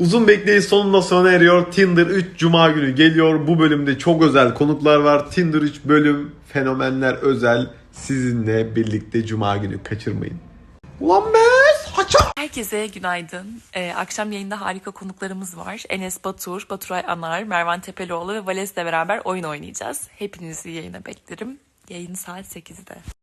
Uzun bekleyiş sonunda sona eriyor. Tinder 3 Cuma günü geliyor. Bu bölümde çok özel konuklar var. Tinder 3 bölüm fenomenler özel. Sizinle birlikte Cuma günü kaçırmayın. Ulan be. Herkese günaydın. Ee, akşam yayında harika konuklarımız var. Enes Batur, Baturay Anar, Mervan Tepelioğlu ve Vales'le beraber oyun oynayacağız. Hepinizi yayına beklerim. Yayın saat 8'de.